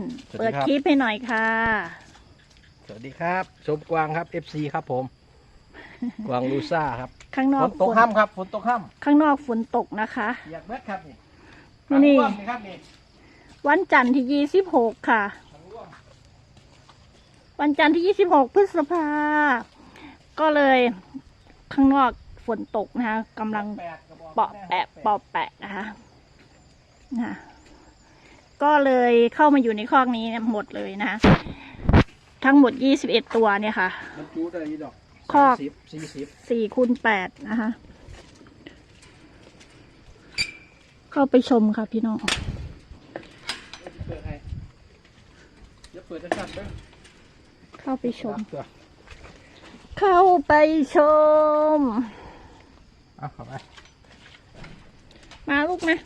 นสวัสดีครับเปิดคลิปให้หน่อยค่ะ สวัสดีครับ ชมกวางครับ FC ครับผม กวางลูซ่าครับ ข้างนอฝกนตกฝนห้ำครับฝนตกห้ข้างนอกฝนตกนะคะำอยากเบ็ดครับนี่นี่ ทางร่วมนี่ครับนี่วันจันทร์ที่ยี่สิบหกค่ะ ทางร่วมวันจันทร์ที่ยี่สิบหกพฤษภา ก็เลยข้างนอกฝนตกนะคะกำลังแปดกระบอกเปาะแปะเปาะแปะนะคะนะคะ ก็เลยเข้ามาอยู่ในคอกนี้หมดเลยนะคะทั้งหมดยี่สิบเอ็ดตัวเนี่ยค่ะ มันจูได้ยี่ดอกคอกสิบสี่สิบสี่คูณแปดนะคะ เข้าไปชมค่ะพี่น้องเปิดให้เดี๋ยวเปิดจะชัดเด้อเข้าไปชม ตัวเข้าไปชม เอาเข้าไป มาลูกนะ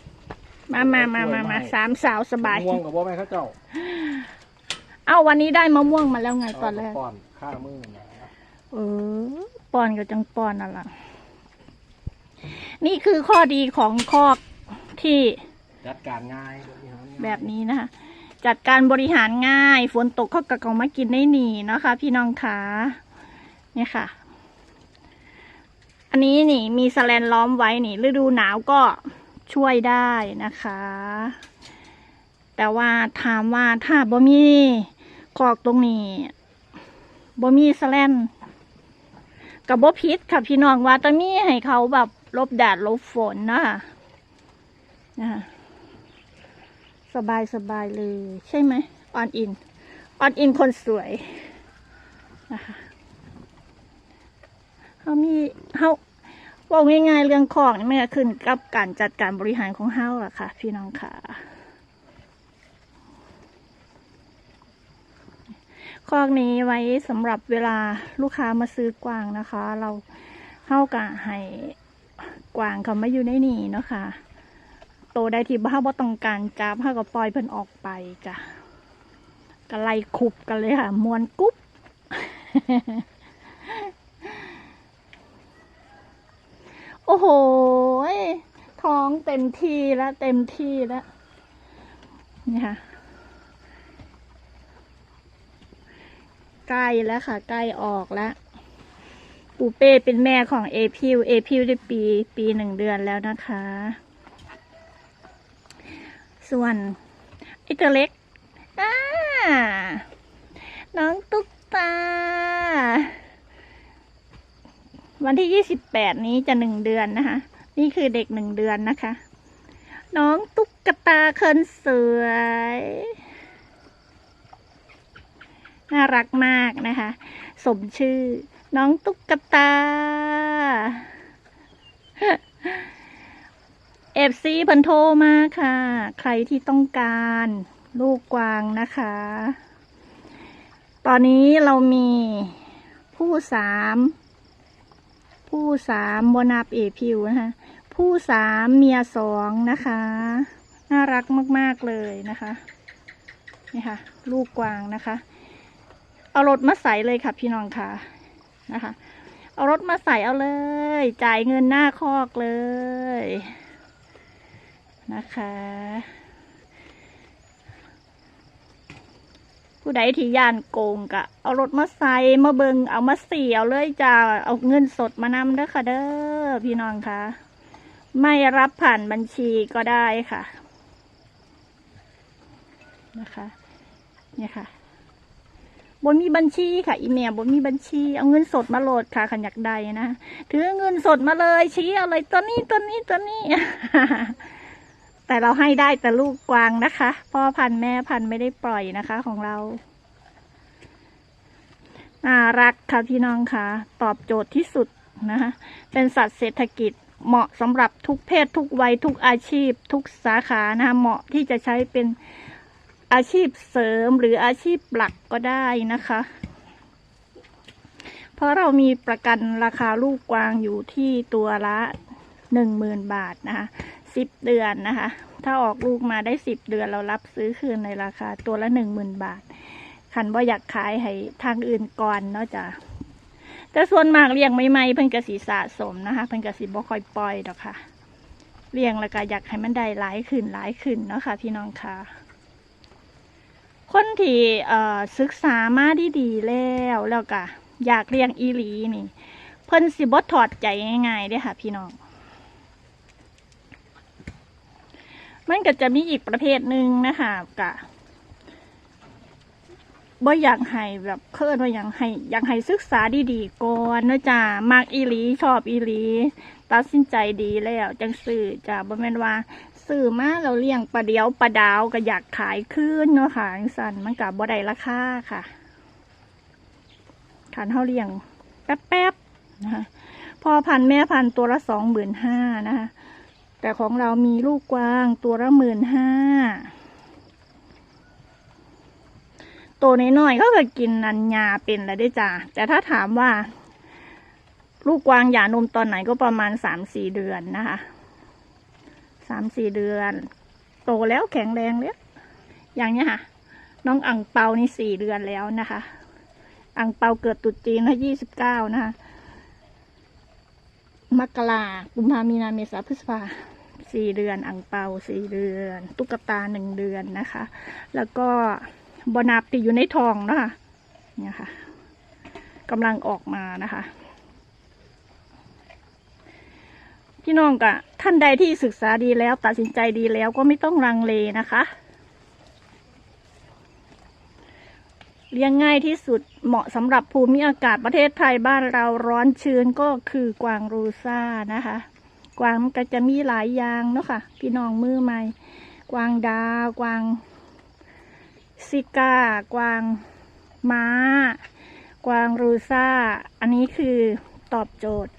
มามามามามาสามสาวสบายง่วงกับบ่แม่เข้าเจ้าเอาวันนี้ได้มะม่วงมาแล้วไงตอนแรกเาป้อนข้ามือนะเออปอนกับจังปอนนั่นล่ะ นี่คือข้อดีของคอกที่จัดการง่ายบริหารง่ายแบบนี้นะคะ จัดการบริหารง่าย ฝนตกเขากะกองมากินได้หนีเนาะคะ พี่น้องคะเนี่ยค่ะ อันนี้นี่มีสแลนล้อมไว้นี่ฤดูหนาวก็ ช่วยได้นะคะ แต่ว่าถามว่าถ้าบ่มีคอกตรงนี้บ่มีสแลนกับบ่พิษค่ะพี่น้องว่าต้องมีให้เขาแบบลบแดดลบฝนนะคะนะคะสบายสบายเลย ใช่ไหมออนอินออนอินคนสวยนะคะเขามีเขา บอกง่ายๆเรื่องของนี่มันก็ขึ้นกับการจัดการบริหารของเฮาล่ะค่ะ พี่น้องค่ะคอกนี้ไว้สำหรับเวลาลูกค้ามาซื้อกวางนะคะ เราเฮากะให้กวางเขามาอยู่ในนี่เนาะค่ะโตได้ที่บ้าบ่ต้องการจับเฮาก็ปล่อยเพิ่นออกไปจ้ะก็ไล่คุบกันเลยค่ะมวนกุ๊บ โอ้โห ท้องเต็มที่แล้วเต็มที่แล้ว นี่ค่ะ ใกล้แล้วค่ะ ใกล้ออกแล้ว ปูเป้เป็นแม่ของเอพิว เอพิวได้ปีปีหนึ่งเดือนแล้วนะคะ ส่วนไอ้ตัวเล็ก อ่า น้องตุ๊กตา วันที่ยี่สิบแปดนี้จะหนึ่งเดือนนะคะ นี่คือเด็กหนึ่งเดือนนะคะ น้องตุ๊กตาเคินสวย น่ารักมากนะคะ สมชื่อ น้องตุ๊กตาเอฟซีเพันโทรมาค่ะ ใครที่ต้องการลูกกวางนะคะ ตอนนี้เรามีผู้สาม ผู้สามบนับเอพิวนะคะ ผู้สามเมียสองนะคะ น่ารักมาก ๆ เลยนะคะนี่ค่ะ ลูกกวางนะคะ เอารถมาใส่เลยค่ะพี่น้องค่ะนะคะ เอารถมาใส่เอาเลย จ่ายเงินหน้าคอกเลยนะคะ ผู้ใดที่ย่านโกงกะ เอารถมาใส่มาเบิงเอามาเสียเอาเลยจ้าเอาเงินสดมานำเด้อค่ะเด้อพี่น้องค่ะ ไม่รับผ่านบัญชีก็ได้ค่ะ นะคะเนี่ยค่ะบนมีบัญชีค่ะ อีเมลบนมีบัญชีเอาเงินสดมาโหลดค่ะขันอยากใดนะถือเงินสดมาเลยชี้เอาเลยตัวนี้ตัวนี้ตัวนี้ แต่เราให้ได้แต่ลูกกวางนะคะ พ่อพันธุ์แม่พันธุ์ไม่ได้ปล่อยนะคะของเรา น่ารักค่ะพี่น้องค่ะ ตอบโจทย์ที่สุดนะคะ เป็นสัตว์เศรษฐกิจเหมาะสำหรับทุกเพศทุกวัยทุกอาชีพ ทุกสาขานะคะเหมาะที่จะใช้เป็นอาชีพเสริมหรืออาชีพหลักก็ได้นะคะ เพราะเรามีประกันราคาลูกกวางอยู่ที่ตัวละหนึ่งหมื่นบาทนะคะ สิบเดือนนะคะ ถ้าออกลูกมาได้สิบเดือนเรารับซื้อคืนในราคาตัวละหนึ่งหมื่นบาท คันว่าอยากขายให้ทางอื่นก่อนเนาะจ้ะแต่ส่วนมากเลี้ยงใหม่เพิ่นกสีสะสมนะคะ เพิ่นกสีบ่ค่อยปล่อยดอกค่ะ เลี้ยงแล้วก็อยากให้มันได้หลายขึ้นหลายขึ้นเนาะค่ะพี่น้องค่ะที่ศึกษามาดีๆแล้วแล้วก็อยากเลี้ยงอีหลีนี่ เพิ่นสิบ่ถอดใจง่ายๆเด้ค่ะ พี่น้อง มันก็จะมีอีกประเภทหนึ่งนะคะกะบ่อยากให้แบบเคินว่าอยากให้อยากให้ศึกษาดีๆก่อนนะจ้ามักอีหลีชอบอีหลีตัดสินใจดีแล้ว จังซื้อจ้าบ่แม่นว่าซื้อมาเราเลี้ยงปลาเดียวปลาดาวก็อยากขายคืนเนาะค่ะจังซั่นมันก็บ่ได้ราคาค่ะขันเฮาเลี้ยงแป๊บๆนะคะพอพันแม่พันตัวละสองหมื่นห้านะคะ แต่ของเรามีลูกกวางตัวละหมื่นห้าตัวน้อยๆเขาก็กินนันยาเป็นแล้วได้จ้าแต่ถ้าถามว่า ลูกกวางหย่านมตอนไหนก็ประมาณสามสี่เดือนนะคะสามสี่เดือน โตแล้วแข็งแรงแล้วอย่างเนี้ยค่ะ น้องอังเปานี่สี่เดือนแล้วนะคะ อังเปาเกิดตรุษจีนนะยี่สิบเก้านะคะ มกรากุมภามีนาเมษาพฤษภาสี่เดือนอังเปาสี่เดือน ตุ๊กตาหนึ่งเดือนนะคะ แล้วก็บอนาบติดอยู่ในทองนะคะเนี่ยค่ะกำลังออกมานะคะ พี่น้องกะท่านใดที่ศึกษาดีแล้ว ตัดสินใจดีแล้วก็ไม่ต้องลังเลนะคะ เลี้ยงง่ายที่สุดเหมาะสำหรับภูมิอากาศประเทศไทยบ้านเราร้อนชื้นก็คือกวางรูซ่านะคะ กวางก็จะมีหลายอย่างเนาะค่ะ พี่น้องมือใหม่ กวางดาว กวางซิก้า กวางม้า กวางรูซ่า อันนี้คือตอบโจทย์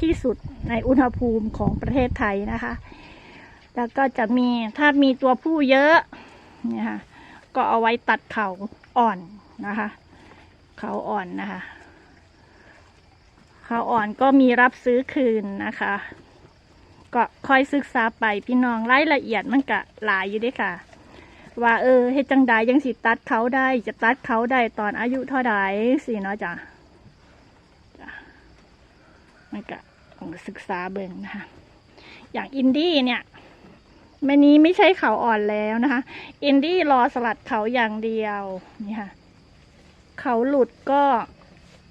ที่สุดในอุณหภูมิของประเทศไทยนะคะ แล้วก็จะมีถ้ามีตัวผู้เยอะเนี่ยค่ะก็เอาไว้ตัดเขาอ่อน นะคะเขาอ่อนนะคะเขาอ่อนก็มีรับซื้อคืนนะคะ ก็คอยศึกษาไปพี่น้องรายละเอียดมันกะหลายอยู่ด้วยค่ะ ว่าเออเฮ็ดจังใดยังสิตัดเขาได้จะตัดเขาได้ตอนอายุเท่าใดสิเนาะจ้ะมันก็ต้องศึกษาเบิ่งนะคะ อย่างอินดี้เนี่ยแม่นี้ไม่ใช่เขาอ่อนแล้วนะคะ อินดี้รอสลัดเขาอย่างเดียวนี่ค่ะ เขาหลุดก็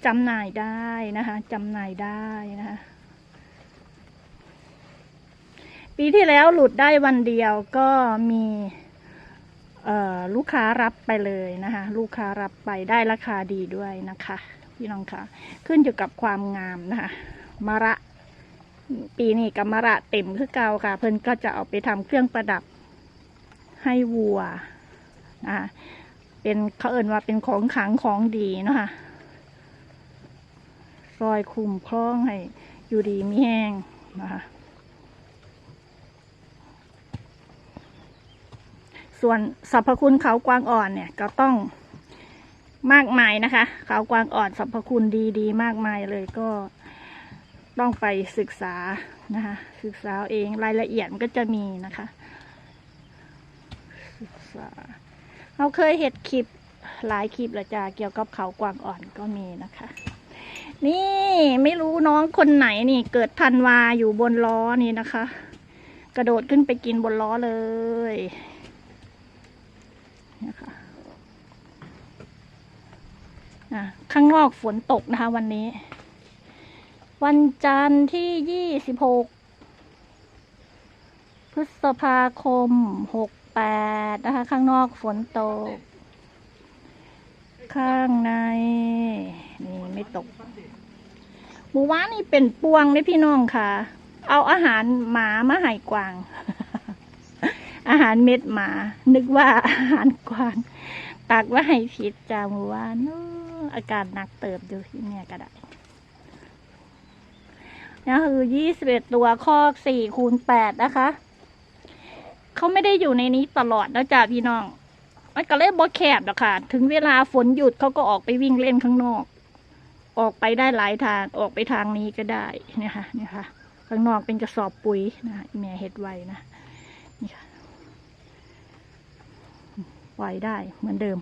จำหน่ายได้นะคะจำหน่ายได้นะคะ ปีที่แล้วหลุดได้วันเดียวก็มีลูกค้ารับไปเลยนะคะ ลูกค้ารับไปได้ราคาดีด้วยนะคะ พี่น้องคะขึ้นอยู่กับความงามนะคะมะระปีนี้กับมะระเต็มคือเก่าค่ะ เพิ่นก็จะเอาไปทำเครื่องประดับให้วัวนะคะ เป็นเขาเอ่นว่าเป็นของขังของดีเนาะค่ะซอยคุมคล้องให้อยู่ดีมีแห้งนะคะส่วนสรรพคุณเขากวางอ่อนเนี่ยก็ต้องมากมายนะคะเขากวางอ่อนสรรพคุณดีดีๆมากมายเลยก็ต้องไปศึกษานะคะศึกษาเอาเองรายละเอียดมันก็จะมีนะคะศึกษา เราเคยเห็ดคลิปหลายคลิปและจ้าเกี่ยวกับเขากวางอ่อนก็มีนะคะ นี่ไม่รู้น้องคนไหนนี่ เกิดทันวาอยู่บนล้อนี่นะคะ กระโดดขึ้นไปกินบนล้อเลยนะคะอะข้างนอกฝนตกนะคะ วันนี้ วันจันทร์ที่ยี่สิบหกพฤษภาคมหก แปดนะคะ ข้างนอกฝนตก ข้างใน นี่ไม่ตกหมู่ว่านนี่เป็นปวงเลยพี่น้องค่ะ เอาอาหารหมามาให้กวาง อาหารเม็ดหมา นึกว่าอาหารกวาง ตักว่าให้ผิดจ้าหมู่ว่านโอ้อาการหนักเติบอยู่ที่เนี่ยก็ได้นี่คือยี่สิบเอ็ดตัวคอกสี่คูณแปดนะคะ เขาไม่ได้อยู่ในนี้ตลอดนะจ้าพี่น้อง มันก็เลยบ่แคบหรอกค่ะ ถึงเวลาฝนหยุดเขาก็ออกไปวิ่งเล่นข้างนอก ออกไปได้หลายทาง ออกไปทางนี้ก็ได้เนี่ยค่ะเนี่ยค่ะ ข้างนอกเป็นกระสอบปุ๋ยนะแม่เฮ็ดไว้นะ นี่ค่ะปล่อยได้เหมือนเดิม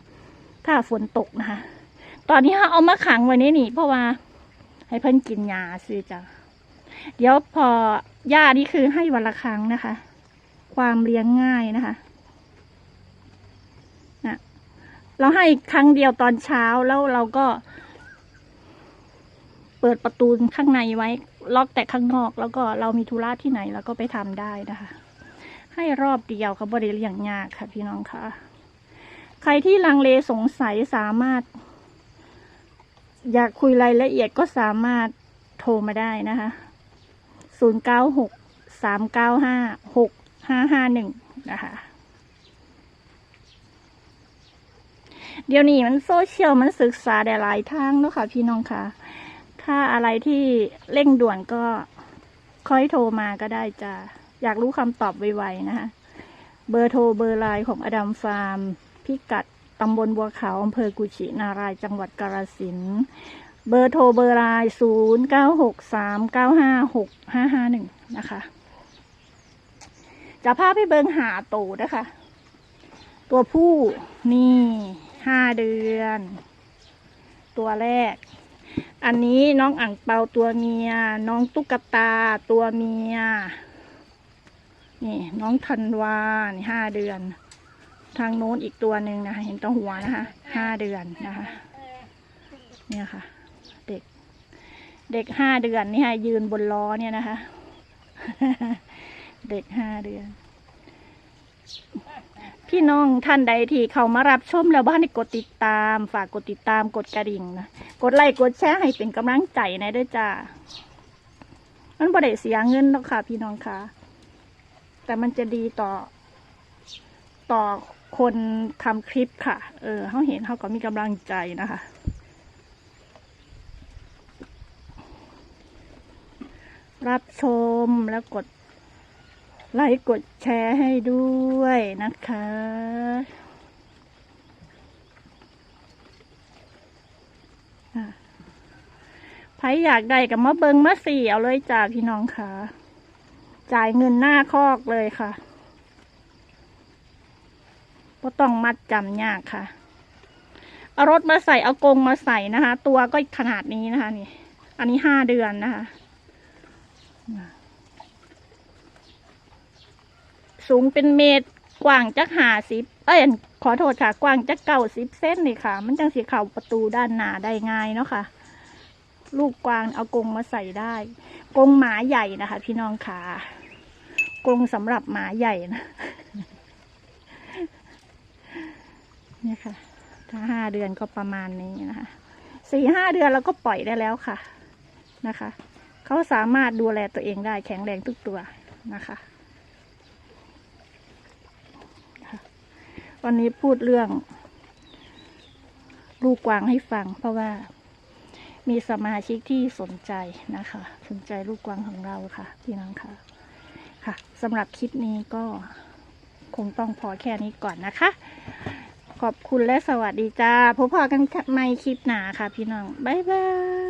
ถ้าฝนตกนะคะ ตอนนี้เขาเอามาขังไว้นี่นี่ เพราะว่า ให้เพิ่นกินยาสิจ้ะเดี๋ยวพอยานี่คือให้วันละครั้งนะคะ ความเลี้ยงง่ายนะคะนะเราให้ครั้งเดียวตอนเช้าแล้วเราก็ เปิดประตูข้างในไว้ ล็อกแต่ข้างนอกแล้วก็เรามีธุระที่ไหนเราก็ไปทำได้นะคะ ให้รอบเดียวค่ะบริเลียงยากค่ะ พี่น้องค่ะ ใครที่ลังเลสงสัยสามารถ อยากคุยรายละเอียดก็สามารถโทรมาได้นะคะศูนย์เก้า หกสามเก้าห้าหนึ่งนะคะ เดี๋ยวนี้มันโซเชียลมันศึกษาได้หลายทางเนอะค่ะ พี่น้องค่ะ ถ้าอะไรที่เร่งด่วนก็ค่อยโทรมาก็ได้จ้ะอยากรู้คำตอบไวๆนะคะ เบอร์โทรเบอร์ไลน์ของอดัมฟาร์ม พิกัดตำบลบัวขาวอำเภอกุชินารายจังหวัดกาฬสินธุ์เบอร์โทรเบอร์ไลน์ศูนย์เก้าหกสามเก้าห้าหกห้าห้าหนึ่งนะคะ จะพาไปเบิงหาโตนะคะ ตัวผู้นี่ห้าเดือน ตัวแรก อันนี้น้องอ่างเปาตัวเมีย น้องตุ๊กตาตัวเมีย นี่น้องธันวาห้าเดือน ทางโน้นอีกตัวหนึ่งนะคะ เห็นตัวหัวนะคะห้าเดือนนะคะ เนี่ยค่ะ เด็ก เด็กห้าเดือนนี่ค่ะยืนบนล้อเนี่ยนะคะ เด็กห้าเดือน พี่น้องท่านใดที่เขามารับชมแล้วบ้านให้กดติดตาม ฝากกดติดตามกดกระดิ่งนะกดไลค์กดแชร์ให้เป็นกำลังใจนะด้วยจ้ามันบ่ได้เสียเงินหรอกค่ะ พี่น้องค่ะ แต่มันจะดีต่อ ต่อคนทำคลิปค่ะ เออเขาเห็นเขาก็มีกำลังใจนะคะรับชมแล้วกด ไลค์กดแชร์ให้ด้วยนะคะอะใครอยากได้กับมาเบิงมาสี่เอาเลยจ้าพี่น้องค่ะ จ่ายเงินหน้าคอกเลยค่ะก็ต้องมัดจำยากค่ะ เอารถมาใส่ เอากรงมาใส่นะคะ ตัวก็ขนาดนี้นะคะนี่ อันนี้ห้าเดือนนะคะ สูงเป็นเมตร กว้างจักหาสิบเอ้ยขอโทษค่ะ กว้างจักเก้าสิบเส้นเลยค่ะ มันจังสีเข่าประตูด้านหน้าได้ง่ายเนาะค่ะ ลูกกวางเอากรงมาใส่ได้กรงหมาใหญ่นะคะ พี่น้องค่ะกรงสำหรับหมาใหญ่นะเนี่ยค่ะ ถ้าห้าเดือนก็ประมาณนี้นะคะสี่ห้าเดือนเราก็ปล่อยได้แล้วค่ะนะคะ เขาสามารถดูแลตัวเองได้แข็งแรงทุกตัวนะคะ วันนี้พูดเรื่อง ลูกกวางให้ฟัง เพราะว่ามีสมาชิกที่สนใจนะคะ สนใจลูกกวางของเราค่ะ พี่น้องค่ะ ค่ะสำหรับคลิปนี้ก็คงต้องพอแค่นี้ก่อนนะคะ ขอบคุณและสวัสดีจ้าพบพอกันในคลิปหน้าค่ะ พี่น้อง บ๊ายบาย